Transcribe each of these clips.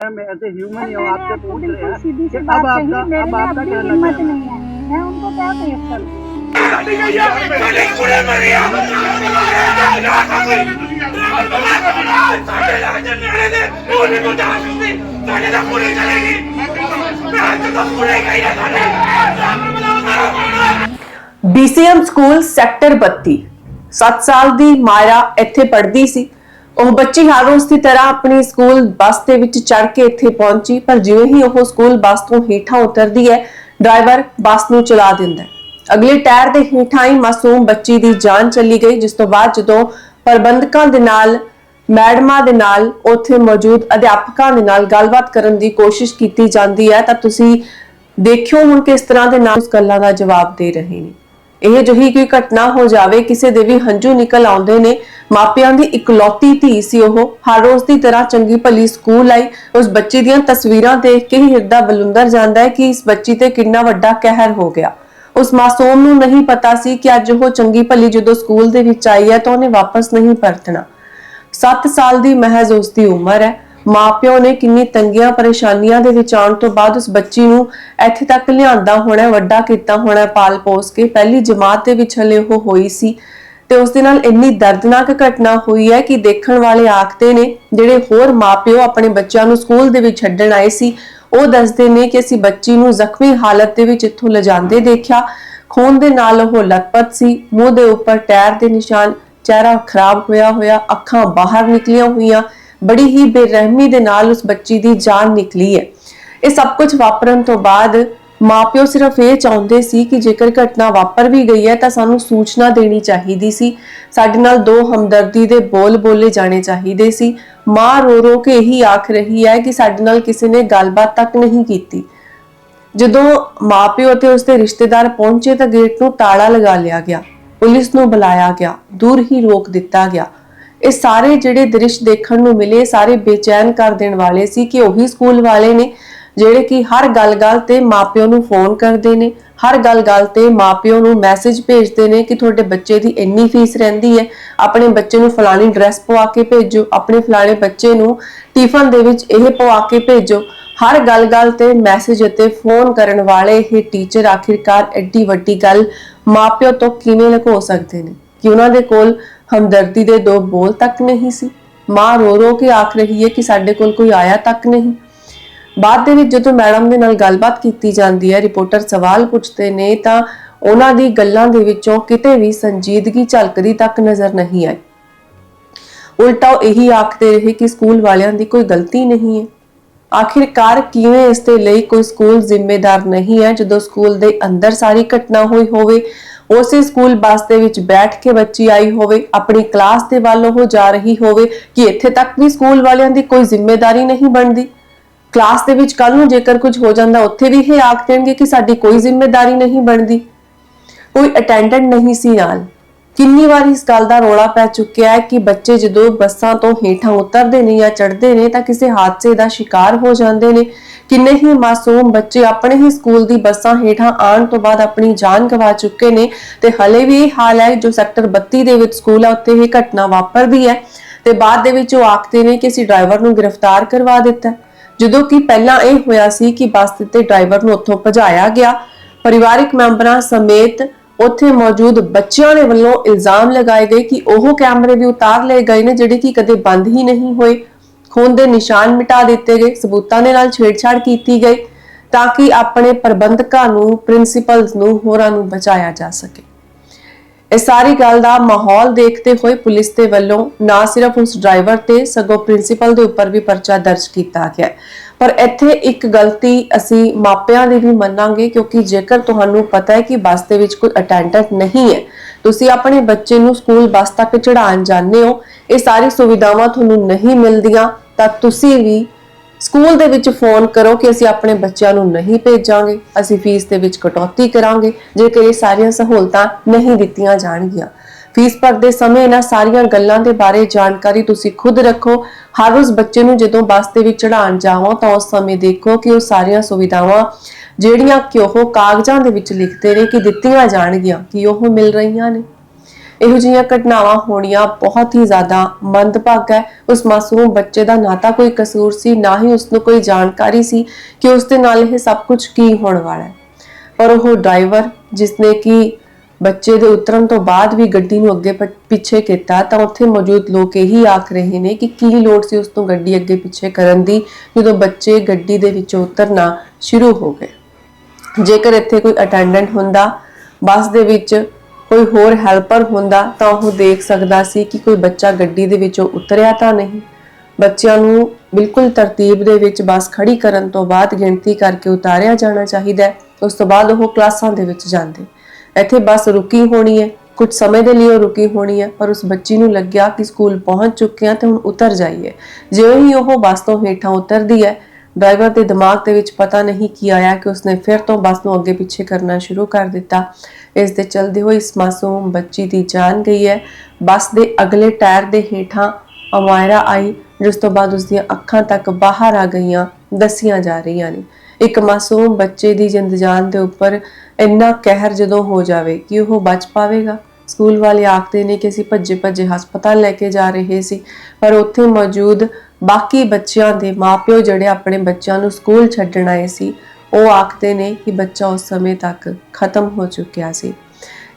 मैं ऐसे ह्यूमन ही हूँ मैंने आपसे आपको पूछ रहे बिल्कुल हैं सीधी सी कि बात अब कही आपका मेरे अब में आपका अपनी क्या हिम्मत लगता है नहीं है मैं उनको क्या पेश करूँ ਬੀਸੀਐਮ ਸਕੂਲ ਸੈਕਟਰ 32 7 ਸਾਲ ਦੀ ਮਾਇਰਾ ਇੱਥੇ ਪੜ੍ਹਦੀ ਸੀ ਉਹ ਬੱਚੀ ਹਰ ਰੋਜ਼ ਦੀ ਤਰ੍ਹਾਂ ਆਪਣੀ ਸਕੂਲ ਬੱਸ ਦੇ ਵਿੱਚ ਚੜ੍ਹ ਕੇ ਇੱਥੇ ਪਹੁੰਚੀ, ਪਰ ਜਿਵੇਂ ਹੀ ਉਹ ਸਕੂਲ ਬੱਸ ਤੋਂ ਹੇਠਾਂ ਉਤਰਦੀ ਹੈ, ਡਰਾਈਵਰ ਬੱਸ ਨੂੰ ਚਲਾ ਦਿੰਦਾ ਹੈ। ਅਗਲੇ ਟਾਇਰ ਦੇ ਹੇਠਾਂ ਹੀ ਮਾਸੂਮ ਬੱਚੀ ਦੀ ਜਾਨ ਚਲੀ ਗਈ, ਜਿਸ ਤੋਂ ਬਾਅਦ ਜਦੋਂ ਪ੍ਰਬੰਧਕਾਂ ਦੇ ਨਾਲ, ਮੈਡਮਾਂ ਦੇ ਨਾਲ, ਉੱਥੇ ਮੌਜੂਦ ਅਧਿਆਪਕਾਂ ਦੇ ਨਾਲ ਗੱਲਬਾਤ ਕਰਨ ਦੀ ਕੋਸ਼ਿਸ਼ ਕੀਤੀ ਜਾਂਦੀ ਹੈ, ਤਾਂ ਤੁਸੀਂ ਦੇਖਿਓ ਹੁਣ ਕਿਸ ਤਰ੍ਹਾਂ ਦੇ ਨਾਲ ਉਸ ਗੱਲਾਂ ਦਾ ਜਵਾਬ ਦੇ ਰਹੇ ਨੇ। ਇਹ ਜਿਹੀ ਕੋਈ ਘਟਨਾ ਹੋ ਜਾਵੇ, ਕਿਸੇ ਦੇ ਵੀ ਹੰਝੂ ਨਿਕਲ ਆਉਂਦੇ ਨੇ, ਮਾਪਿਆਂ ਦੀ ਇਕਲੌਤੀ ਧੀ ਸੀ ਉਹ। ਹਰ ਰੋਜ਼ ਦੀ ਤਰ੍ਹਾਂ ਚੰਗੀ ਭਲੀ ਸਕੂਲ ਆਈ। ਉਸ ਬੱਚੀ ਦੀਆਂ ਤਸਵੀਰਾਂ ਦੇਖ ਕੇ ਹੀ ਹਿਰਦਾ ਬਲੁੰਦਰ ਜਾਂਦਾ ਹੈ ਕਿ ਇਸ ਬੱਚੀ ਤੇ ਕਿੰਨਾ ਵੱਡਾ ਕਹਿਰ ਹੋ ਗਿਆ। ਉਸ ਮਾਸੂਮ ਨੂੰ ਨਹੀਂ ਪਤਾ ਸੀ ਕਿ ਅੱਜ ਉਹ ਚੰਗੀ ਭਲੀ ਜਦੋਂ ਸਕੂਲ ਦੇ ਵਿੱਚ ਆਈ ਹੈ ਤਾਂ ਉਹਨੇ ਵਾਪਸ ਨਹੀਂ ਪਰਤਣਾ। 7 ਸਾਲ ਦੀ ਮਹਿਜ਼ ਉਸ ਦੀ ਉਮਰ ਹੈ। ਮਾਪਿਓ ਨੇ ਕਿੰਨੀ ਤੰਗੀਆਂ ਪਰੇਸ਼ਾਨੀਆਂ ਦੇ ਵਿੱਚ ਆਉਣ ਤੋਂ ਬਾਅਦ ਉਸ ਬੱਚੀ ਨੂੰ ਇੱਥੇ ਤੱਕ ਲਿਆਂਦਾ ਹੋਣਾ, ਵੱਡਾ ਕੀਤਾ ਹੋਣਾ ਪਾਲ ਪੋਸ ਕੇ। ਪਹਿਲੀ ਜਮਾਤ ਦੇ ਵਿੱਚ ਹਲੇ ਉਹ ਹੋਈ ਸੀ ਤੇ ਉਸ ਦੇ ਨਾਲ ਇੰਨੀ ਦਰਦਨਾਕ ਘਟਨਾ ਹੋਈ ਹੈ ਕਿ ਦੇਖਣ ਵਾਲੇ ਆਖਦੇ ਨੇ, ਜਿਹੜੇ ਹੋਰ ਮਾਪਿਓ ਆਪਣੇ ਬੱਚਿਆਂ ਨੂੰ ਸਕੂਲ ਦੇ ਵਿੱਚ ਛੱਡਣ ਆਏ ਸੀ, ਉਹ ਦੱਸਦੇ ਨੇ ਕਿ ਅਸੀਂ ਬੱਚੀ ਨੂੰ ਜ਼ਖਮੀ ਹਾਲਤ ਦੇ ਵਿੱਚ ਇੱਥੋਂ ਲਿਜਾਂਦੇ ਦੇਖਿਆ। ਖੂਨ ਦੇ ਨਾਲ ਉਹ ਲਤਪਤ ਸੀ, ਮੂੰਹ ਦੇ ਉੱਪਰ ਟਾਇਰ ਦੇ ਨਿਸ਼ਾਨ, ਚਿਹਰਾ ਖਰਾਬ ਹੋਇਆ ਹੋਇਆ ਅੱਖਾਂ ਬਾਹਰ ਨਿਕਲੀਆਂ ਹੋਈਆਂ। ਬੜੀ ਹੀ ਬੇਰਹਿਮੀ ਦੇ ਨਾਲ ਉਸ ਬੱਚੀ ਦੀ ਜਾਨ ਨਿਕਲੀ ਹੈ। ਇਹ ਸਭ ਕੁਝ ਵਾਪਰਨ ਤੋਂ ਬਾਅਦ ਮਾਪਿਓ ਸਿਰਫ ਇਹ ਚਾਹੁੰਦੇ ਸੀ ਕਿ ਜੇਕਰ ਘਟਨਾ ਵਾਪਰ ਵੀ ਗਈ ਹੈ ਤਾਂ ਸਾਨੂੰ ਸੂਚਨਾ ਦੇਣੀ ਚਾਹੀਦੀ ਸੀ। ਸਾਡੇ ਨਾਲ ਦੋ ਹਮਦਰਦੀ ਦੇ ਬੋਲ ਬੋਲੇ ਜਾਣੇ ਚਾਹੀਦੇ ਸੀ। ਮਾਂ ਰੋ ਰੋ ਕੇ ਇਹੀ ਆਖ ਰਹੀ ਹੈ ਕਿ ਸਾਡੇ ਨਾਲ ਕਿਸੇ ਨੇ ਗੱਲਬਾਤ ਤੱਕ ਨਹੀਂ ਕੀਤੀ। ਜਦੋਂ ਮਾਪਿਓ ਤੇ ਉਸਦੇ ਰਿਸ਼ਤੇਦਾਰ ਪਹੁੰਚੇ ਤਾਂ ਗੇਟ ਨੂੰ ਤਾਲਾ ਲਗਾ ਲਿਆ ਗਿਆ। ਪੁਲਿਸ ਨੂੰ ਬੁਲਾਇਆ ਗਿਆ। ਦੂਰ ਹੀ ਰੋਕ ਦਿੱਤਾ ਗਿਆ। ਇਹ ਸਾਰੇ ਜਿਹੜੇ ਦ੍ਰਿਸ਼ ਦੇਖਣ ਨੂੰ ਮਿਲੇ ਸਾਰੇ ਬੇਚੈਨ ਕਰ ਦੇਣ ਵਾਲੇ ਸੀ ਕਿ ਉਹੀ ਸਕੂਲ ਵਾਲੇ ਨੇ, ਜਿਹੜੇ ਕਿ ਹਰ ਗੱਲ-ਗੱਲ ਤੇ ਮਾਪਿਓ ਨੂੰ ਫੋਨ ਕਰਦੇ ਨੇ, ਹਰ ਗੱਲ-ਗੱਲ ਤੇ ਮਾਪਿਓ ਨੂੰ ਮੈਸੇਜ ਭੇਜਦੇ ਨੇ ਕਿ ਤੁਹਾਡੇ ਬੱਚੇ ਦੀ ਇੰਨੀ ਫੀਸ ਰਹਿੰਦੀ ਹੈ, ਆਪਣੇ ਬੱਚੇ ਨੂੰ ਫਲਾਣੀ ਡਰੈਸ ਪਵਾ ਕੇ ਭੇਜੋ, ਆਪਣੇ ਫਲਾਣੇ ਬੱਚੇ ਨੂੰ ਟਿਫਨ ਦੇ ਵਿੱਚ ਇਹ ਪਵਾ ਕੇ ਭੇਜੋ। ਹਰ ਗੱਲ-ਗੱਲ ਤੇ ਮੈਸੇਜ ਅਤੇ ਫੋਨ ਕਰਨ ਵਾਲੇ ਇਹ ਟੀਚਰ ਆਖਿਰਕਾਰ ਐਡੀ ਵੱਡੀ ਗੱਲ ਮਾਪਿਓ ਤੋਂ ਕਿਵੇਂ ਲੁਕੋ ਸਕਦੇ ਨੇ? ਕਿ ਉਹਨਾਂ ਦੇ ਕੋਲ ਹਮਦਰਦੀ ਦੇ ਦੋ ਬੋਲ ਤੱਕ ਨਹੀਂ ਸੀ ਮਾਂ ਰੋ ਰੋ ਕੇ ਆਖ ਰਹੀ ਹੈ ਕਿ ਸਾਡੇ ਕੋਲ ਕੋਈ ਆਇਆ ਤੱਕ ਨਹੀਂ ਬਾਅਦ ਦੇ ਵਿੱਚ ਜਦੋਂ ਮੈਡਮ ਦੇ ਨਾਲ ਗੱਲਬਾਤ ਕੀਤੀ ਜਾਂਦੀ ਹੈ ਰਿਪੋਰਟਰ ਸਵਾਲ ਪੁੱਛਦੇ ਨੇ ਤਾਂ ਉਹਨਾਂ ਦੀ ਗੱਲਾਂ ਦੇ ਵਿੱਚੋਂ ਕਿਤੇ ਵੀ ਸੰਜੀਦਗੀ ਝਲਕਦੀ ਤੱਕ ਨਜ਼ਰ ਨਹੀਂ ਆਈ ਉਲਟਾ ਉਹ ਇਹੀ ਆਖਦੇ ਰਹੇ ਕਿ ਸਕੂਲ ਵਾਲਿਆਂ ਦੀ ਕੋਈ ਗਲਤੀ ਨਹੀਂ ਹੈ ਆਖਿਰਕਾਰ ਕਿਵੇਂ ਇਸ ਦੇ ਲਈ ਕੋਈ ਸਕੂਲ ਜ਼ਿੰਮੇਦਾਰ ਨਹੀਂ ਹੈ ਜਦੋਂ ਸਕੂਲ ਦੇ ਅੰਦਰ ਸਾਰੀ ਘਟਨਾ ਹੋਈ ਹੋਵੇ ਉਸੇ ਸਕੂਲ ਬੱਸ ਦੇ ਵਿੱਚ ਬੈਠ ਕੇ ਬੱਚੀ ਆਈ ਹੋਵੇ, ਆਪਣੀ ਕਲਾਸ ਦੇ ਵੱਲ ਉਹ ਜਾ ਰਹੀ ਹੋਵੇ, ਕਿ ਇੱਥੇ ਤੱਕ ਵੀ ਸਕੂਲ ਵਾਲਿਆਂ ਦੀ ਕੋਈ ਜ਼ਿੰਮੇਵਾਰੀ ਨਹੀਂ ਬਣਦੀ। ਕਲਾਸ ਦੇ ਵਿੱਚ ਕੱਲ ਨੂੰ ਜੇਕਰ ਕੁਝ ਹੋ ਜਾਂਦਾ, ਉੱਥੇ ਵੀ ਇਹ ਆਖ ਦੇਣਗੇ ਕਿ ਸਾਡੀ ਕੋਈ ਜ਼ਿੰਮੇਵਾਰੀ ਨਹੀਂ ਬਣਦੀ। ਕੋਈ ਅਟੈਂਡੈਂਟ ਨਹੀਂ ਸੀ ਨਾਲ। ਕਿੰਨੀ ਵਾਰ ਇਸ ਗੱਲ ਦਾ ਰੋਲਾ ਪੈ ਚੁੱਕਿਆ ਹੈ ਕਿ ਬੱਚੇ ਜਦੋਂ ਬੱਸਾਂ ਤੋਂ ਹੇਠਾਂ ਉਤਰਦੇ ਨੇ ਜਾਂ ਚੜ੍ਹਦੇ ਨੇ ਤਾਂ ਕਿਸੇ ਹਾਦਸੇ ਦਾ ਸ਼ਿਕਾਰ ਹੋ ਜਾਂਦੇ ਨੇ। ਕਿੰਨੇ ਹੀ ਮਾਸੂਮ ਬੱਚੇ ਆਪਣੇ ਹੀ ਸਕੂਲ ਦੀ ਬੱਸਾਂ ਹੇਠਾਂ ਆਉਣ ਤੋਂ ਬਾਅਦ ਆਪਣੀ ਜਾਨ ਗਵਾ ਚੁੱਕੇ ਨੇ ਤੇ ਹਲੇ ਵੀ ਇਹ ਹਾਲ ਹੈ ਜੋ ਸੈਕਟਰ 32 ਦੇ ਵਿੱਚ ਸਕੂਲ ਹੈ, ਉੱਥੇ ਇਹ ਘਟਨਾ ਵਾਪਰਦੀ ਹੈ। ਤੇ ਬਾਅਦ ਦੇ ਵਿੱਚ ਉਹ ਆਖਦੇ ਨੇ ਕਿ ਅਸੀਂ ਡਰਾਈਵਰ ਨੂੰ ਗ੍ਰਿਫਤਾਰ ਕਰਵਾ ਦਿੱਤਾ। ਜਦੋਂ ਕਿ ਪਹਿਲਾਂ ਇਹ ਹੋਇਆ ਸੀ ਕਿ ਬੱਸ ਤੇ ਡਰਾਈਵਰ ਨੂੰ ਉੱਥੋਂ ਭਜਾਇਆ ਗਿਆ। ਪਰਿਵਾਰਿਕ ਮੈਂਬਰਾਂ ਸਮੇਤ ਉੱਥੇ ਮੌਜੂਦ ਬੱਚਿਆਂ ਦੇ ਵੱਲੋਂ ਇਲਜ਼ਾਮ ਲਗਾਏ ਗਏ ਕਿ ਉਹ ਕੈਮਰੇ ਵੀ ਉਤਾਰ ਲਏ ਗਏ ਨੇ, ਜਿਹੜੇ ਕਿ ਕਦੇ ਬੰਦ ਹੀ ਨਹੀਂ ਹੋਏ। ਖੂਨ ਦੇ ਨਿਸ਼ਾਨ ਮਿਟਾ ਦਿੱਤੇ ਗਏ, ਸਬੂਤਾਂ ਦੇ ਨਾਲ ਛੇੜਛਾੜ ਕੀਤੀ ਗਈ ਤਾਂ ਕਿ ਆਪਣੇ ਪ੍ਰਬੰਧਕਾਂ ਨੂੰ, ਪ੍ਰਿੰਸੀਪਲਸ ਨੂੰ, ਹੋਰਾਂ ਨੂੰ ਬਚਾਇਆ ਜਾ ਸਕੇ। ਇਸ ਸਾਰੀ ਗੱਲ ਦਾ ਮਾਹੌਲ ਦੇਖਦੇ ਹੋਏ ਪੁਲਿਸ ਦੇ ਵੱਲੋਂ ਨਾ ਸਿਰਫ ਉਸ ਡਰਾਈਵਰ ਤੇ, ਸਗੋਂ ਪ੍ਰਿੰਸੀਪਲ ਦੇ ਉੱਪਰ ਵੀ ਪਰਚਾ ਦਰਜ ਕੀਤਾ ਗਿਆ ਪਰ ਇੱਥੇ ਇੱਕ ਗਲਤੀ ਅਸੀਂ ਮਾਪਿਆਂ ਦੀ ਵੀ ਮੰਨਾਂਗੇ, ਕਿਉਂਕਿ ਜੇਕਰ ਤੁਹਾਨੂੰ ਪਤਾ ਹੈ ਕਿ ਬੱਸ ਦੇ ਵਿੱਚ ਕੋਈ ਅਟੈਂਡੈਂਟ ਨਹੀਂ ਹੈ, ਤੁਸੀਂ ਆਪਣੇ ਬੱਚੇ ਨੂੰ ਸਕੂਲ ਬੱਸ ਤੱਕ ਚੜਾਉਣ ਜਾਂਦੇ ਹੋ, ਇਹ ਸਾਰੀ ਸੁਵਿਧਾਵਾਂ ਤੁਹਾਨੂੰ ਨਹੀਂ ਮਿਲਦੀਆਂ, ਤਾਂ ਤੁਸੀਂ ਵੀ ਸਕੂਲ ਦੇ ਵਿੱਚ ਫੋਨ ਕਰੋ ਕਿ ਅਸੀਂ ਆਪਣੇ ਬੱਚਿਆਂ ਨੂੰ ਨਹੀਂ ਭੇਜਾਂਗੇ, ਅਸੀਂ ਫੀਸ ਦੇ ਵਿੱਚ ਕਟੌਤੀ ਕਰਾਂਗੇ, ਜੇਕਰ ਇਹ ਸਾਰੀਆਂ ਸਹੂਲਤਾਂ ਨਹੀਂ ਦਿੱਤੀਆਂ ਜਾਣਗੀਆਂ। ਫੀਸ ਭਰਦੇ ਸਮੇਂ ਇਹਨਾਂ ਸਾਰੀਆਂ ਗੱਲਾਂ ਦੇ ਬਾਰੇ ਜਾਣਕਾਰੀ ਤੁਸੀਂ ਖੁਦ ਰੱਖੋ। ਹਰ ਰੋਜ਼ ਬੱਚੇ ਨੂੰ ਜਦੋਂ ਬੱਸ ਦੇ ਵਿੱਚ ਚੜਾਉਣ ਜਾਵੋ ਤਾਂ ਉਸ ਸਮੇਂ ਦੇਖੋ ਕਿ ਉਹ ਸਾਰੀਆਂ ਸੁਵਿਧਾਵਾਂ ਜਿਹੜੀਆਂ ਕਿ ਉਹ ਕਾਗਜ਼ਾਂ ਦੇ ਵਿੱਚ ਲਿਖਦੇ ਨੇ, ਕਿ ਦਿੱਤੀਆਂ ਜਾਣਗੀਆਂ, ਕਿ ਉਹ ਮਿਲ ਰਹੀਆਂ ਨੇ। ਇਹੋ ਜਿਹੀਆਂ ਘਟਨਾਵਾਂ ਹੋਣੀਆਂ ਬਹੁਤ ਹੀ ਜ਼ਿਆਦਾ ਮੰਦਭਾਗਾ ਹੈ। ਉਸ ਮਾਸੂਮ ਬੱਚੇ ਦਾ ਨਾ ਤਾਂ ਕੋਈ ਕਸੂਰ ਸੀ, ਨਾ ਹੀ ਉਸ ਨੂੰ ਕੋਈ ਜਾਣਕਾਰੀ ਸੀ ਕਿ ਉਸ ਦੇ ਨਾਲ ਇਹ ਸਭ ਕੁਝ ਕੀ ਹੋਣ ਵਾਲਾ ਹੈ। ਪਰ ਉਹ ਡਰਾਈਵਰ ਜਿਸਨੇ ਕਿ ਬੱਚੇ ਦੇ ਉਤਰਨ ਤੋਂ ਬਾਅਦ ਵੀ ਗੱਡੀ ਨੂੰ ਅੱਗੇ ਪਿੱਛੇ ਕੀਤਾ, ਤਾਂ ਉੱਥੇ ਮੌਜੂਦ ਲੋਕ ਇਹੀ ਆਖ ਰਹੇ ਨੇ ਕਿ ਕੀ ਲੋੜ ਸੀ ਉਸ ਨੂੰ ਗੱਡੀ ਅੱਗੇ ਪਿੱਛੇ ਕਰਨ ਦੀ, ਜਦੋਂ ਬੱਚੇ ਗੱਡੀ ਦੇ ਵਿੱਚੋਂ ਉਤਰਨਾ ਸ਼ੁਰੂ ਹੋ ਗਏ। ਜੇਕਰ ਇੱਥੇ ਕੋਈ ਅਟੈਂਡੈਂਟ ਹੁੰਦਾ, ਬੱਸ ਦੇ ਵਿੱਚ ਕੋਈ ਹੋਰ ਹੈਲਪਰ ਹੁੰਦਾ ਤਾਂ ਉਹ ਦੇਖ ਸਕਦਾ ਸੀ ਕਿ ਕੋਈ ਬੱਚਾ ਗੱਡੀ ਦੇ ਵਿੱਚੋਂ ਉਤਰਿਆ ਤਾਂ ਨਹੀਂ। ਬੱਚਿਆਂ ਨੂੰ ਬਿਲਕੁਲ ਤਰਤੀਬ ਦੇ ਵਿੱਚ ਬੱਸ ਖੜੀ ਕਰਨ ਤੋਂ ਬਾਅਦ ਗਿਣਤੀ ਕਰਕੇ ਉਤਾਰਿਆ ਜਾਣਾ ਚਾਹੀਦਾ ਹੈ। ਉਸ ਤੋਂ ਬਾਅਦ ਉਹ ਕਲਾਸਾਂ ਦੇ ਵਿੱਚ ਜਾਂਦੇ। ਇੱਥੇ ਬੱਸ ਰੁਕੀ ਹੋਣੀ ਹੈ। ਕੁਝ ਸਮੇਂ ਦੇ ਲਈ ਉਹ ਰੁਕੀ ਹੋਣੀ ਹੈ, ਪਰ ਉਸ ਬੱਚੀ ਨੂੰ ਲੱਗਿਆ ਕਿ ਸਕੂਲ ਪਹੁੰਚ ਚੁੱਕੇ ਹਾਂ ਤੇ ਹੁਣ ਉਤਰ ਜਾਈਏ। ਜਿਉਂ ਹੀ ਉਹ ਬੱਸ ਤੋਂ ਹੇਠਾਂ ਉਤਰਦੀ ਹੈ ਡਰਾਈਵਰ ਦੇ ਦਿਮਾਗ ਦੇ ਵਿੱਚ ਪਤਾ ਨਹੀਂ ਕੀ ਆਇਆ ਕਿ ਉਸਨੇ ਫਿਰ ਤੋਂ ਬੱਸ ਨੂੰ ਅੱਗੇ ਪਿੱਛੇ ਕਰਨਾ ਸ਼ੁਰੂ ਕਰ ਦਿੱਤਾ। ਇਸ ਦੇ ਚਲਦੇ ਹੋਏ ਇਸ ਮਾਸੂਮ ਬੱਚੀ ਦੀ ਜਾਨ ਗਈ ਹੈ। ਬੱਸ ਦੇ ਅਗਲੇ ਟਾਇਰ ਦੇ ਹੇਠਾਂ ਅਮਾਇਰਾ ਆਈ, ਜਿਸ ਤੋਂ ਬਾਅਦ ਉਸ ਦੀਆਂ ਅੱਖਾਂ ਤੱਕ ਬਾਹਰ ਆ ਗਈਆਂ, ਦੱਸੀਆਂ ਜਾ ਰਹੀਆਂ ਨੇ। ਇੱਕ ਮਾਸੂਮ ਬੱਚੇ ਦੀ ਜਿੰਦ ਜਾਨ ਦੇ ਉੱਪਰ ਇੰਨਾ ਕਹਿਰ ਜਦੋਂ ਹੋ ਜਾਵੇ ਕਿ ਉਹ ਬਚ ਪਾਵੇਗਾ। ਸਕੂਲ ਵਾਲੇ ਆਖਦੇ ਨੇ ਕਿ ਅਸੀਂ ਭੱਜੇ ਭੱਜੇ ਹਸਪਤਾਲ ਲੈ ਕੇ ਜਾ ਰਹੇ ਸੀ, ਪਰ ਉੱਥੇ ਮੌਜੂਦ ਬਾਕੀ ਬੱਚਿਆਂ ਦੇ ਮਾਪਿਓ ਜਿਹੜੇ ਆਪਣੇ ਬੱਚਿਆਂ ਨੂੰ ਸਕੂਲ ਛੱਡਣ ਆਏ ਸੀ, ਉਹ ਆਖਦੇ ਨੇ ਕਿ ਬੱਚਾ ਉਸ ਸਮੇਂ ਤੱਕ ਖਤਮ ਹੋ ਚੁੱਕਿਆ ਸੀ।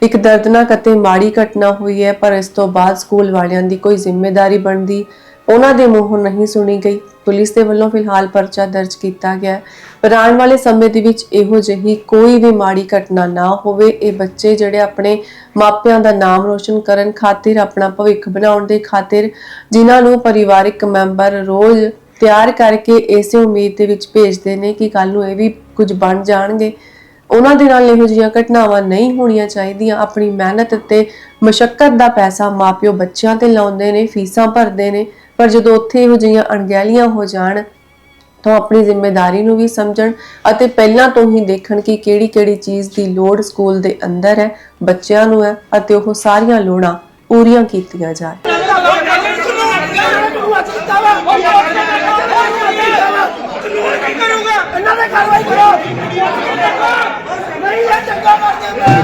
ਇੱਕ ਦਰਦਨਾਕ ਅਤੇ ਮਾੜੀ ਘਟਨਾ ਹੋਈ ਹੈ, ਪਰ ਇਸ ਤੋਂ ਬਾਅਦ ਸਕੂਲ ਵਾਲਿਆਂ ਦੀ ਕੋਈ ਜ਼ਿੰਮੇਵਾਰੀ ਬਣਦੀ, ਉਹਨਾਂ ਦੇ ਮੂੰਹੋਂ ਨਹੀਂ ਸੁਣੀ ਗਈ। ਪੁਲਿਸ ਦੇ ਵੱਲੋਂ ਫਿਲਹਾਲ ਪਰਚਾ ਦਰਜ ਕੀਤਾ ਗਿਆ ਹੈ। ਪਰ ਆਉਣ ਵਾਲੇ ਸਮੇਂ ਦੇ ਵਿੱਚ ਇਹੋ ਜਿਹੀ ਕੋਈ ਵੀ ਮਾੜੀ ਘਟਨਾ ਨਾ ਹੋਵੇ। ਇਹ ਬੱਚੇ ਜਿਹੜੇ ਆਪਣੇ ਮਾਪਿਆਂ ਦਾ ਨਾਮ ਰੋਸ਼ਨ ਕਰਨ ਖਾਤਰ, ਆਪਣਾ ਭਵਿੱਖ ਬਣਾਉਣ ਦੇ ਖਾਤਰ, ਜਿਨ੍ਹਾਂ ਨੂੰ ਪਰਿਵਾਰਿਕ ਮੈਂਬਰ ਰੋਜ਼ ਤਿਆਰ ਕਰਕੇ ਇਸੇ ਉਮੀਦ ਦੇ ਵਿੱਚ ਭੇਜਦੇ ਨੇ ਕਿ ਕੱਲ ਨੂੰ ਇਹ ਵੀ ਕੁਝ ਬਣ ਜਾਣਗੇ। ਉਹਨਾਂ ਦੇ ਨਾਲ ਇਹੋ ਜਿਹੀਆਂ ਘਟਨਾਵਾਂ ਨਹੀਂ ਹੋਣੀਆਂ ਚਾਹੀਦੀਆਂ। ਆਪਣੀ ਮਿਹਨਤ ਅਤੇ ਮਸ਼ੱਕਤ ਦਾ ਪੈਸਾ ਮਾਪਿਓ ਬੱਚਿਆਂ ਤੇ ਲਾਉਂਦੇ ਨੇ, ਫੀਸਾਂ ਭਰਦੇ ਨੇ। ਪਰ ਜਦੋਂ ਉੱਥੇ ਇਹੋ ਜਿਹੀਆਂ ਅਣਗਹਿਲੀਆਂ ਹੋ ਜਾਣ, ਤਾਂ ਆਪਣੀ ਜ਼ਿੰਮੇਵਾਰੀ ਨੂੰ ਵੀ ਸਮਝਣ ਅਤੇ ਪਹਿਲਾਂ ਤੋਂ ਹੀ ਦੇਖਣ ਕਿ ਕਿਹੜੀ-ਕਿਹੜੀ ਚੀਜ਼ ਦੀ ਲੋੜ ਸਕੂਲ ਦੇ ਅੰਦਰ ਹੈ, ਬੱਚਿਆਂ ਨੂੰ ਹੈ ਅਤੇ ਉਹ ਸਾਰੀਆਂ ਲੋੜਾਂ ਪੂਰੀਆਂ ਕੀਤੀਆਂ ਜਾਣ। ਇਹਨਾਂ ਦੇ ਕਾਰਵਾਈ ਕਰੋ ਨਹੀਂ ਇਹ ਚੰਗਾ ਕਰਦੇ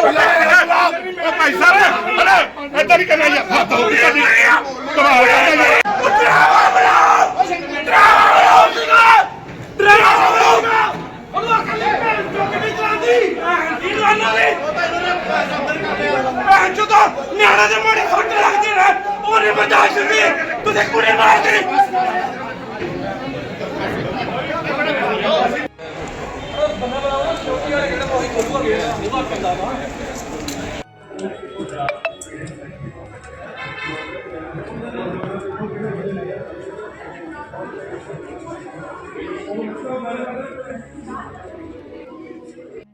ਉਹ ਭਾਈ ਸਾਹਿਬ ਹਲੋ ਇੱਧਰ ਹੀ ਕਰਨਾ ਯਾਰ ਹੱਥ ਹੋ ਗਈ ਤੁਹਾਡੀ ਕਮਾਲ ਕਰਦਾ ਯਾਰ ਨਿਆਣਾ ਦੇ ਮੋੜੇ ਫੱਟ ਲੱਗਦੀ ਨਾ। ਉਹਨੇ ਬਰਦਾਸ਼ਤ ਨਹੀਂ ਤੁਸੀਂ ਕੁੜੀ ਮਾਰਦੀ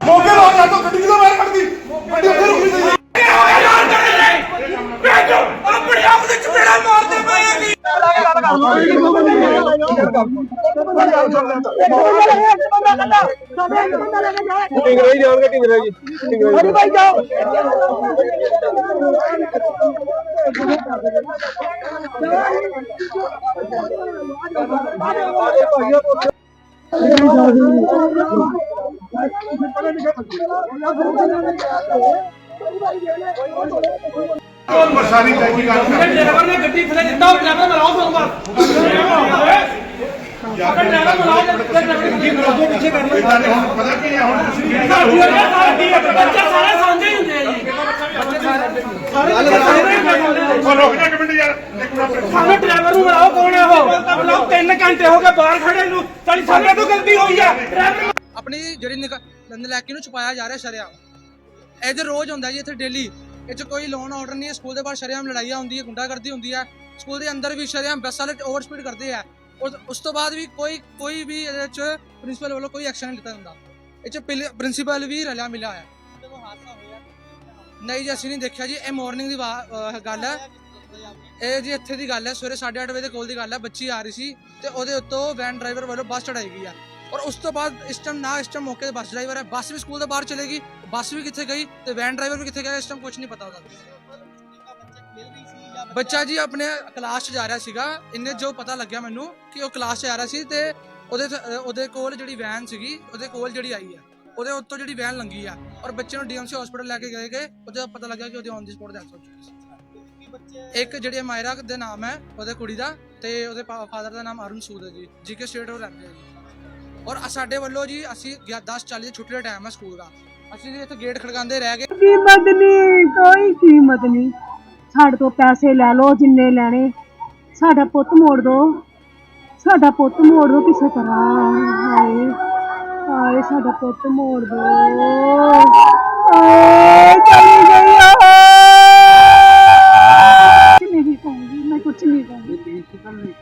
ਮੋਗੇ ਲਾ ਜਾ ਗੱਡੀ ਕਿਦੋਂ ਬਾਹਰ ਕੱਢਦੀ? ਗੱਡੀ ਉੱਥੇ ਰੁਕੀ ਸੀ ਆਪਣੇ ਆਪ ਦੇ ਚਪੇੜਾ ਮਾਰਦੇ ਪਏ ਆ ਕੀ ਟਿੰਗਰੇ ਜਾਣਗੇ ਟਿੰਗਰੇ ਜੀ ਟਿੰਗਰੇ ਭਾਈ ਜਾਓ ਕੋਲ ਮਸਾਰੀ ਚਾਹੀਦੀ ਡਰਾਈਵਰ ਨੇ ਗੱਡੀ ਥਲੇ ਦਿੱਤਾ, ਉਹ ਡਰਾਈਵਰ ਮਲਾਓ ਫੋਨ ਯਾਰ ਡਰਾਈਵਰ ਬੁਲਾਓ ਜੀ ਬਰੋਦੋ ਪਿੱਛੇ ਕਰ ਲਓ। ਪਤਾ ਕੀ ਹੈ ਹੁਣ ਤੁਸੀਂ ਜਿਹੜੀ ਹੈ ਬੱਚੇ ਸਾਰੇ ਸਾਂਝੇ ਹੀ ਹੁੰਦੇ ਆ ਜੀ। ਮਿੰਟ ਸਾਨੂੰ ਡਰਾਈਵਰ ਨੂੰ ਮਿਲਾਓ ਕੌਣ ਹੈ ਉਹ? ਮਲਾਓ 3 ਘੰਟੇ ਹੋ ਗਏ ਬਾਹਰ ਖੜੇ ਨੂੰ। ਸਾਡੀ ਸਾਡੇ ਤੋਂ ਗਲਤੀ ਹੋਈ ਆ। ਡਰਾਈਵਰ ਆਪਣੀ ਜਿਹੜੀ ਨਿਕ- ਨਲਾਇਕੀ ਨੂੰ ਛੁਪਾਇਆ ਜਾ ਰਿਹਾ ਸ਼ਰਿਆਮ। ਇਹ ਤੇ ਰੋਜ਼ ਹੁੰਦਾ ਜੀ ਇੱਥੇ ਡੇਲੀ ਇਹ ਚ ਕੋਈ ਲੋਨ ਆਰਡਰ ਨਹੀਂ ਹੈ ਸਕੂਲ ਦੇ ਬਾਹਰ ਸ਼ਰਿਆਮ ਲੜਾਈਆਂ ਹੁੰਦੀ ਹੈ ਗੁੰਡਾਗਰਦੀ ਹੁੰਦੀ ਹੈ। ਸਕੂਲ ਦੇ ਅੰਦਰ ਵੀ ਸ਼ਰਿਆਮ ਬੱਸ ਵਾਲੇ ਓਵਰ ਸਪੀਡ ਕਰਦੇ ਆ। ਉਸ ਉਸ ਤੋਂ ਬਾਅਦ ਵੀ ਕੋਈ ਕੋਈ ਵੀ ਇਹਦੇ ਚ ਪ੍ਰਿੰਸੀਪਲ ਵੱਲੋਂ ਕੋਈ ਐਕਸ਼ਨ ਨਹੀਂ ਲਿੱਤਾ ਜਾਂਦਾ। ਇਹ ਚ ਪ੍ਰਿੰਸੀਪਲ ਵੀ ਰਲਿਆ ਮਿਲਿਆ ਹੋਇਆ। ਨਹੀਂ ਜੀ ਅਸੀਂ ਨਹੀਂ ਦੇਖਿਆ ਜੀ। ਇਹ ਮਾਰਨਿੰਗ ਦੀ ਗੱਲ ਹੈ। ਇਹ ਜੀ ਇੱਥੇ ਦੀ ਗੱਲ ਹੈ। ਸਵੇਰੇ 8:30 ਵਜੇ ਦੇ ਕੋਲ ਦੀ ਗੱਲ ਹੈ। ਬੱਚੀ ਆ ਰਹੀ ਸੀ ਤੇ ਉਹਦੇ ਉੱਤੋਂ ਵੈਨ ਡਰਾਈਵਰ ਵੱਲੋਂ ਬੱਸ ਚੜਾਈ ਗਈ ਆ। ਔਰ ਉਸ ਤੋਂ ਬਾਅਦ ਇਸ ਟਾਈਮ ਨਾ ਇਸ ਟਾਈਮ ਮੌਕੇ ਤੇ ਬੱਸ ਡਰਾਈਵਰ ਹੈ। ਬੱਸ ਵੀ ਸਕੂਲ ਦੇ ਬਾਹਰ ਚਲੇਗੀ ਬੱਸ ਵੀ ਕਿੱਥੇ ਗਈ ਤੇ ਵੈਨ ਡਰਾਈਵਰ ਵੀ ਕਿੱਥੇ ਗਿਆ? ਇਸ ਟਾਈਮ ਕੁਝ ਨਹੀਂ ਪਤਾ ਉਹਦਾ। ਬੱਚਾ ਜੀ ਆਪਣੇ ਕਲਾਸ 'ਚ ਜਾ ਰਿਹਾ ਸੀਗਾ, ਇੰਨੇ ਜੋ ਪਤਾ ਲੱਗਿਆ ਮੈਨੂੰ ਕਿ ਉਹ ਕਲਾਸ 'ਚ ਜਾ ਰਿਹਾ ਸੀ ਤੇ ਉਹਦੇ ਉਹਦੇ ਕੋਲ ਜਿਹੜੀ ਵੈਨ ਸੀਗੀ, ਉਹਦੇ ਕੋਲ ਜਿਹੜੀ ਆਈ ਹੈ ਉਹਦੇ ਉੱਤੋਂ ਜਿਹੜੀ ਵੈਨ ਲੰਗੀ ਆ ਔਰ ਬੱਚੇ ਨੂੰ ਡੀਐਮਸੀ ਹਸਪੀਟਲ ਲੈ ਕੇ ਗਏ ਗਏ, ਉਹਦਾ ਪਤਾ ਲੱਗਿਆ ਕਿ ਉਹਦੇ ਔਨ ਦੀ ਸਪੋਟ ਡੈਥ ਹੋ ਚੁੱਕੀ ਸੀ। ਇੱਕ ਜਿਹੜੀ ਮਾਇਰਾ ਦੇ ਨਾਮ ਹੈ ਉਹਦੇ ਕੁੜੀ ਦਾ ਤੇ ਉਹਦੇ ਫਾਦਰ ਦਾ ਨਾਮ ਅਰੁਣ ਸੂਦ ਹੈ ਜੀ ਜੀਕੇ ਸਟੇਟ ਉਹ ਰਹਿੰਦੇ ਆ ਜੀ। ਔਰ ਸਾਡੇ ਵੱਲੋਂ ਜੀ ਅਸੀਂ 10:40 ਛੁੱਟੀ ਦਾ ਟਾਈਮ ਹੈ ਸਕੂਲ ਦਾ। ਅਸੀਂ ਇੱਥੇ ਗੇਟ ਖੜਕਾਉਂਦੇ ਰਹਿ ਗਏ। ਕੀਮਤ ਨਹੀਂ ਕੋਈ ਕੀਮਤ ਨਹੀਂ ਸਾਡੇ ਤੋਂ ਪੈਸੇ ਲੈ ਲਓ ਜਿੰਨੇ ਲੈਣੇ। ਸਾਡਾ ਪੁੱਤ ਮੋੜ ਦੋ। ਸਾਡਾ ਪੁੱਤ ਮੋੜ ਦੋ ਕਿਸੇ ਤਰ੍ਹਾਂ। ਹਾਏ ਹਾਏ ਸਾਡਾ ਪੁੱਤ ਮੋੜ ਦੋ। ਹਾਏ ਚਲੀ ਗਈ ਆ। ਕੁਛ ਨਹੀਂ ਕਹੂੰਗੀ ਮੈਂ ਕੁਛ ਨਹੀਂ ਕਹੂੰਗੀ।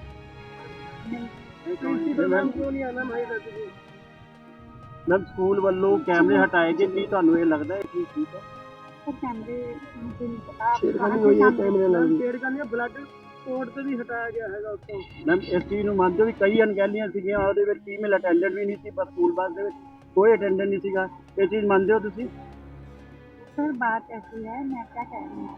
ਮੈਮ ਸਕੂਲ ਵੱਲੋਂ ਕੈਮਰੇ ਹਟਾਏ ਗਏ ਕੀ ਤੁਹਾਨੂੰ ਇਹ ਲੱਗਦਾ ਹੈ ਕਿ ਠੀਕ ਹੈ? ਸਰ ਕਹਿੰਦੇ ਮੁਝੇ ਨਹੀਂ ਪਤਾ ਛੇੜਖਾਨੀ ਹੋਈ ਹੈ ਕੈਮਰੇ ਨਾਲ ਵੀ ਛੇੜ ਕਰਨੀ ਬਲੱਡ ਕੋਰਟ ਤੇ ਵੀ ਹਟਾਇਆ ਗਿਆ ਹੈਗਾ ਉੱਥੋਂ। ਮੈਮ ਇਸ ਚੀਜ਼ ਨੂੰ ਮੰਨਦੇ ਹੋ ਵੀ ਕਈ ਅਣਗਹਿਲੀਆਂ ਸੀਗੀਆਂ ਉਹਦੇ ਵਿੱਚ ਫੀਮੇਲ ਅਟੈਂਡੈਂਟ ਵੀ ਨਹੀਂ ਸੀ ਬਸ ਸਕੂਲ ਬੱਸ ਦੇ ਵਿੱਚ ਕੋਈ ਅਟੈਂਡੈਂਟ ਨਹੀਂ ਸੀਗਾ। ਇਹ ਚੀਜ਼ ਮੰਨਦੇ ਹੋ ਤੁਸੀਂ? सर बात ऐसी है मैं क्या कह रही हूँ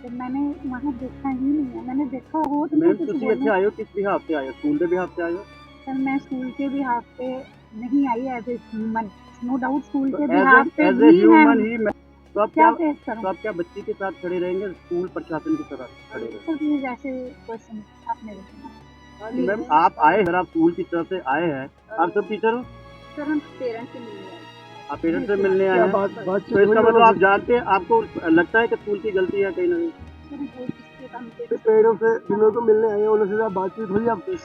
जब मैंने वहाँ देखा ही नहीं है मैंने देखा हो तो मैं तुम अच्छे आए हो किस बिहाफ से आए हो स्कूल के बिहाफ से आए हो सर मैं स्कूल के बिहाफ पे नहीं I as a human no doubt school के बिहाफ पे ही तो आप क्या क्या तो आप क्या बच्ची के साथ खड़े रहेंगे स्कूल प्रशासन की तरह खड़े रहेंगे? क्वेश्चन आप मैम आप आए हैं आप स्कूल की तरफ़ से आए हैं आप सब टीचर हो? सर हम पेरेंट्स से मिलने आए आप पेरेंट्स से मिलने आए हैं? तो इसका मतलब आप जानते हैं आपको लगता है कि स्कूल की गलती है कहीं ना कहीं? पेरेंट्स से जिन लोगों को मिलने आए हैं उनसे बातचीत हुई आपसे?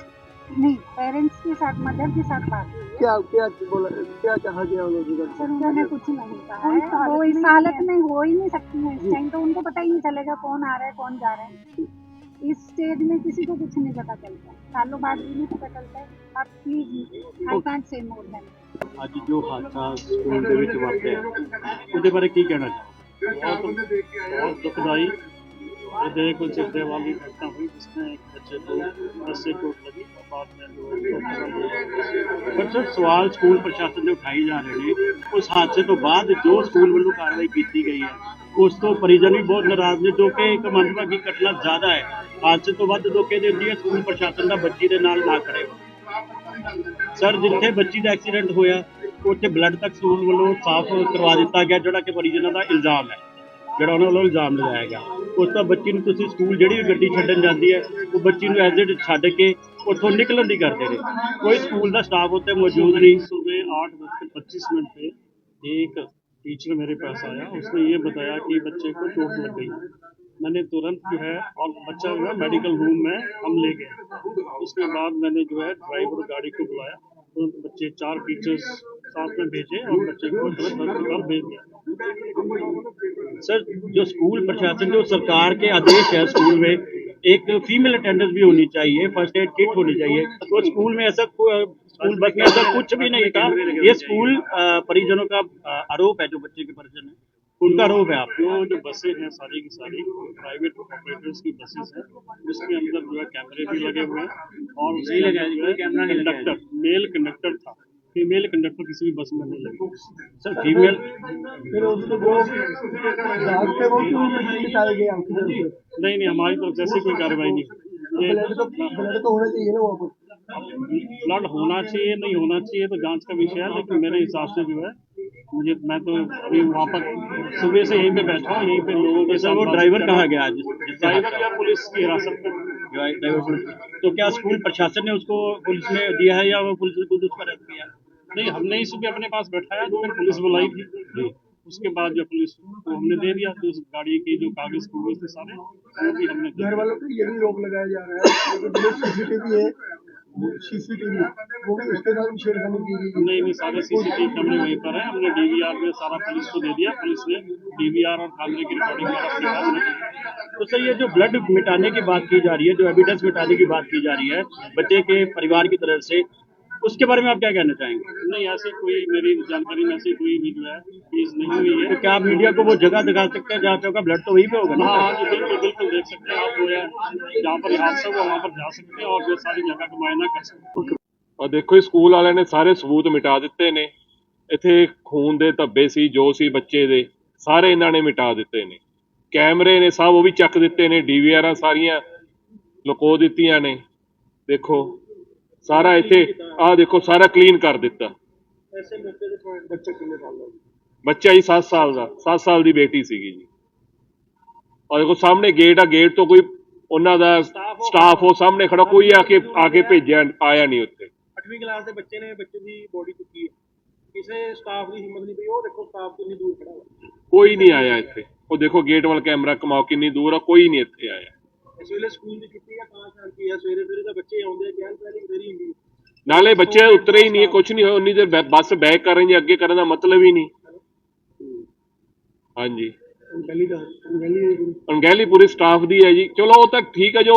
नहीं पेरेंट्स के साथ मदर के साथ बात हुई। क्या क्या बोला क्या कहा गया उन कुछ नहीं कहा वो इस हालत में हो ही नहीं सकती है। इस टाइम तो उनको पता ही नहीं चलेगा कौन आ रहा है कौन जा रहा है। इस स्टेज में किसी को कुछ नहीं पता चलता सालों बाद भी नहीं पता चलता है। आप please I can't say more than वाली घटना हुई जिसमें एक बच्चे को रस्से को लगी और बाद में ਪਰ ਸਰ ਸਵਾਲ ਸਕੂਲ ਪ੍ਰਸ਼ਾਸਨ ਦੇ ਉਠਾਈ ਜਾ ਰਹੇ ਨੇ। ਉਸ ਹਾਦਸੇ ਤੋਂ ਬਾਅਦ ਜੋ ਸਕੂਲ ਵੱਲੋਂ ਕਾਰਵਾਈ ਕੀਤੀ ਗਈ ਹੈ, ਉਸ ਤੋਂ ਪਰਿਜਨ ਵੀ ਬਹੁਤ ਨਾਰਾਜ਼ ਨੇ, ਜੋ ਕਿ ਇੱਕ ਮੰਦਭਾਗੀ ਘਟਨਾ ਜ਼ਿਆਦਾ ਹੈ। ਹਾਦਸੇ ਤੋਂ ਵੱਧ ਦੁੱਖ ਦੇ ਹੁੰਦੀ ਹੈ, ਸਕੂਲ ਪ੍ਰਸ਼ਾਸਨ ਦਾ ਬੱਚੀ ਦੇ ਨਾਲ ਨਾ ਖੜੇ ਸਰ, ਜਿੱਥੇ ਬੱਚੀ ਦਾ ਐਕਸੀਡੈਂਟ ਹੋਇਆ, ਉੱਥੇ ਬਲੱਡ ਤੱਕ ਸਕੂਲ ਵੱਲੋਂ ਸਾਫ਼ ਕਰਵਾ ਦਿੱਤਾ ਗਿਆ, ਜਿਹੜਾ ਕਿ ਪਰਿਜਨਾਂ ਦਾ ਇਲਜ਼ਾਮ ਹੈ। ਜਿਹੜਾ ਉਹਨਾਂ ਵੱਲੋਂ ਇਲਜ਼ਾਮ ਲਗਾਇਆ ਗਿਆ ਉਸ ਤੋਂ ਬੱਚੀ ਨੂੰ ਤੁਸੀਂ ਸਕੂਲ ਜਿਹੜੀ ਵੀ ਗੱਡੀ ਛੱਡਣ ਜਾਂਦੀ ਹੈ ਉਹ ਬੱਚੀ ਨੂੰ ਐਜ਼ ਇਟ ਛੱਡ ਕੇ ਉੱਥੋਂ ਨਿਕਲਣ ਦੀ ਕਰਦੇ ਨੇ ਕੋਈ ਸਕੂਲ ਦਾ ਸਟਾਫ ਉੱਥੇ ਮੌਜੂਦ नहीं सुबह आठ बज के पच्चीस मिनट पे एक टीचर मेरे पास आया उसने ये बताया कि बच्चे को चोट लग गई मैंने तुरंत जो है और बच्चा जो है मेडिकल रूम में हम ले गए उसके बाद मैंने जो है ड्राइवर गाड़ी को बुलाया तुरंत बच्चे चार टीचर्स साथ में भेजे और बच्चे को तुरंत अस्पताल भेज दिया सर जो स्कूल प्रशासन जो सरकार के आदेश है स्कूल में एक फीमेल अटेंडेंस भी होनी चाहिए फ़र्स्ट एड किट होनी चाहिए। तो स्कूल में ऐसा स्कूल बस में ऐसा कुछ भी नहीं था। ये स्कूल परिजनों का आरोप है जो बच्चे के परिजन है। उनका आरोप है आप जो जो बसें हैं सारी की सारी प्राइवेट ऑपरेटर्स की बसेस हैं जिसके अंदर जो है कैमरे भी लगे हुए हैं और उसके अंदर जो है कंडक्टर मेल कंडक्टर था। फीमेल कंडक्टर किसी भी बस में नहीं लगी। सर फीमेल नहीं नहीं हमारी तरफ़ से ऐसी कोई कार्रवाई नहीं। ये ब्लड होना चाहिए नहीं होना चाहिए तो जाँच का विषय है लेकिन मेरे हिसाब से जो है मुझे मैं तो अभी वहाँ पर सुबह से यहीं पे बैठा हूँ यहीं पे लोगों के सर साथ वो ड्राइवर कहाँ गया आज? ड्राइवर या पुलिस की हिरासत में। ड्राइवर पुलिस तो क्या स्कूल प्रशासन ने उसको पुलिस में दिया है या वो पुलिस ने खुद उस पर अरेस्ट किया नहीं हमने ही सुबह अपने पास बैठाया तो फिर पुलिस बुलाई थी। उसके बाद जो पुलिस को हमने दे दिया तो उस गाड़ी के जो कागज़ कागज़ थे सारे वो भी हमने दिया। वालों पे ये भी रोक लगाया जा रहा है सीसीटीवी है वो भी उसके साथ भी छेड़खानी की गई नहीं नहीं सारे सीसीटीवी कैमरे वहीं पर है। हमने डीवीआर में सारा पुलिस को दे दिया। पुलिस ने डीवीआर और कैमरे की रिकॉर्डिंग अपने पास रखी तो सर ये जो ब्लड मिटाने की बात की जा रही है जो एविडेंस मिटाने की बात की जा रही है बच्चे के परिवार की तरफ़ से उसके बारे में आप क्या कहना चाहेंगे नहीं ऐसी कोई मेरी जानकारी में ऐसी कोई भी जो है चीज नहीं हुई है तो क्या आप मीडिया को वो जगह दिखा सकते हैं जहाँ पे होगा ब्लड तो वहीं पे होगा ना हाँ हाँ जी बिल्कुल बिल्कुल देख सकते हैं आप जो है जहाँ पर हादसा हुआ वहाँ पर जा सकते हैं और जो सारी जगह का मुआयना कर सकते हैं ਔਰ ਦੇਖੋ ਇਹ ਸਕੂਲ ਵਾਲਿਆਂ ਨੇ ਸਾਰੇ ਸਬੂਤ ਮਿਟਾ ਦਿੱਤੇ ਨੇ ਇੱਥੇ ਖੂਨ ਦੇ ਧੱਬੇ ਸੀ ਜੋ ਸੀ ਬੱਚੇ ਦੇ ਸਾਰੇ ਇਹਨਾਂ ਨੇ ਮਿਟਾ ਦਿੱਤੇ ਨੇ ਕੈਮਰੇ ਨੇ ਸਭ ਉਹ ਵੀ ਚੱਕ ਦਿੱਤੇ ਨੇ ਡੀਵੀਆਰਾਂ ਸਾਰੀਆਂ ਲੁਕੋ ਦਿੱਤੀਆਂ ਨੇ ਦੇਖੋ ਸਾਰਾ ਇੱਥੇ ਆਹ ਦੇਖੋ ਸਾਰਾ ਕਲੀਨ ਕਰ ਦਿੱਤਾ। ਐਸੇ ਮੌਕੇ ਬੱਚਾ ਕਿੰਨੇ ਸਾਲ ਦਾ ਸੀ? ਬੱਚਾ ਜੀ 7 ਸਾਲ ਦਾ 7 ਸਾਲ ਦੀ ਬੇਟੀ ਸੀਗੀ ਜੀ। ਔਰ ਦੇਖੋ ਸਾਹਮਣੇ ਗੇਟ ਆ ਗੇਟ ਤੋਂ ਕੋਈ ਉਹਨਾਂ ਦਾ ਸਟਾਫ ਉਹ ਸਾਹਮਣੇ ਖੜਾ ਕੋਈ ਆ ਕੇ ਆ ਕੇ ਭੇਜਿਆ ਆਇਆ ਨਹੀਂ ਉੱਥੇ। 8ਵੀਂ ਕਲਾਸ ਦੇ ਬੱਚੇ ਨੇ ਬੱਚੇ ਦੀ ਬੋਡੀ ਚੁੱਕੀ ਹੈ। ਕਿਸੇ ਸਟਾਫ ਦੀ ਹਿੰਮਤ ਨਹੀਂ ਪਈ ਉਹ ਦੇਖੋ ਸਟਾਫ ਕਿੰਨੀ ਦੂਰ ਖੜਾ ਹੋਇਆ। ਕੋਈ ਨਹੀਂ ਆਇਆ ਇੱਥੇ। ਉਹ ਦੇਖੋ ਗੇਟ ਵੱਲ ਕੈਮਰਾ ਕਮਾਓ ਕਿੰਨੀ ਦੂਰ ਆ ਕੋਈ ਨਹੀਂ ਇੱਥੇ ਆਇਆ। ਇਸ ਵੇਲੇ ਸਕੂਲ ਦੀ ਛੁੱਟੀ ਹੈ ਤਾਂ ਸ਼ਾਂਤੀ ਹੈ ਸਵੇਰੇ ਸਵੇਰੇ ਤਾਂ ਬੱਚੇ ਆਉਂਦੇ ਆ ਕਹਿਣ ਪਹਿਲੀ ਦੇਰੀ ਹੁੰਦੀ। ਹੈ ਨਾਲੇ ਬੱਚੇ ਉਤਰੇ ਹੀ ਨਹੀਂ ਕੁਝ ਨਹੀਂ ਹੋਇਆ ਉਨੀ ਦੇਰ ਬੱਸ ਬੈਕ ਕਰਨ ਜਾਂ ਅੱਗੇ ਕਰਨ ਦਾ ਮਤਲਬ ਹੀ ਨਹੀਂ। ਹਾਂਜੀ। ਪਹਿਲੀ ਦਾ ਅਣਗਹਿਲੀ ਪੂਰੀ ਸਟਾਫ ਦੀ ਹੈ ਜੀ। ਚਲੋ ਉਹ ਤਾਂ ਠੀਕ ਹੈ ਜੋ